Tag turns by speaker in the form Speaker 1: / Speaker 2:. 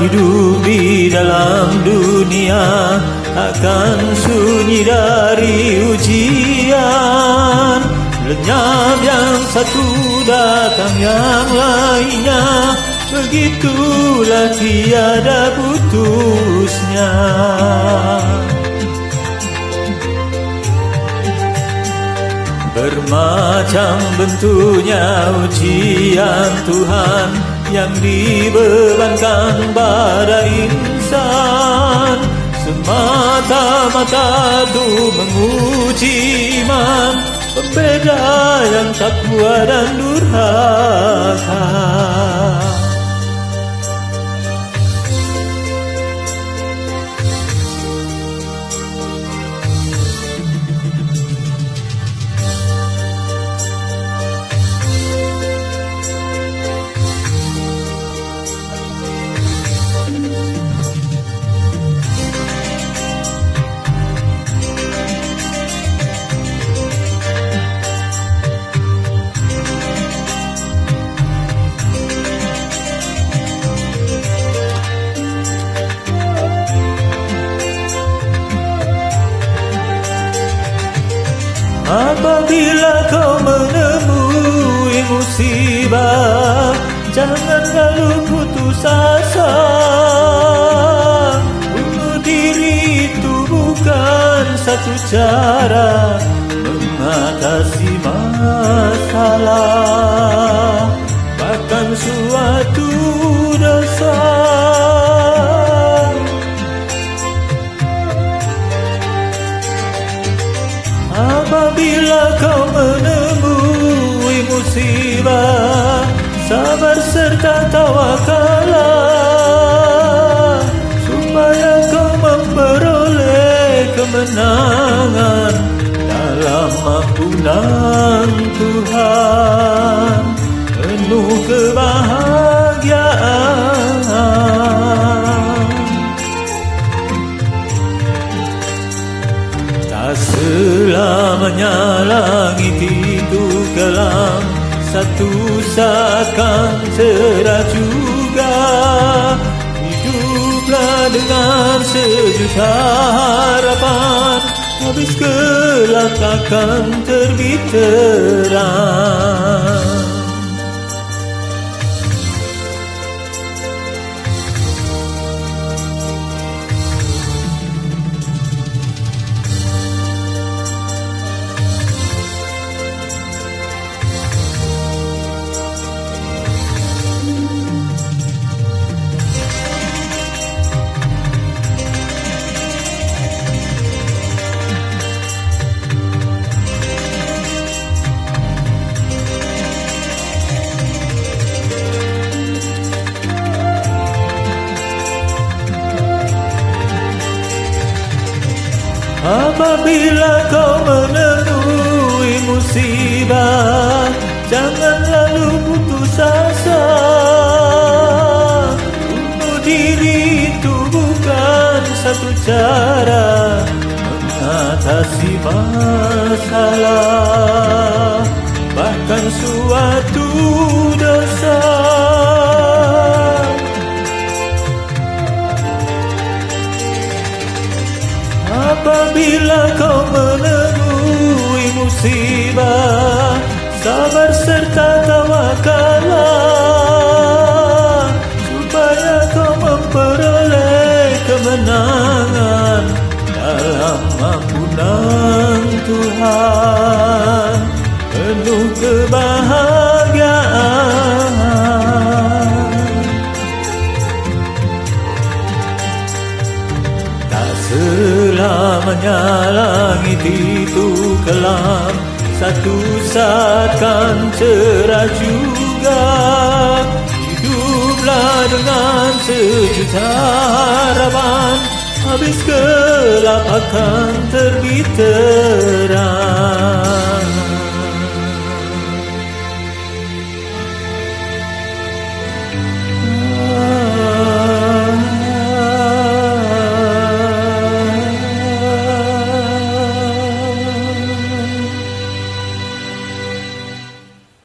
Speaker 1: Hidup di dalam dunia Takkan sunyi dari ujian. Lenyap yang satu datang yang lainnya Begitulah tiada putusnya. Bermacam bentuknya ujian Tuhan Yang dibebankan pada insan. Semata-mata tu menguji iman Pembeda yang takwa dan durhaka Apabila kau menemui musibah Jangan lalu putus asa. Bunuh diri itu bukan satu cara Mengatasi masalah. Bahkan suatu dosa serta tawakallah Supaya kau memperoleh kemenangan Dalam ampunan Tuhan. Penuh kebahagiaan. Tak selamanya langit itu kelam Satu saat kan cerah juga. Hiduplah dengan sejuta harapan. Habis gelap akan terbit terang Apabila kau menemui musibah Jangan lalu putus asa. Bunuh diri itu bukan satu cara Mengatasi masalah Dalam ampunan Tuhan. Penuh kebahagiaan. Tak selamanya langit itu kelam. Satu saat kan cerah juga. Hiduplah dengan sejuta harapan habis kelapakan terbit terang.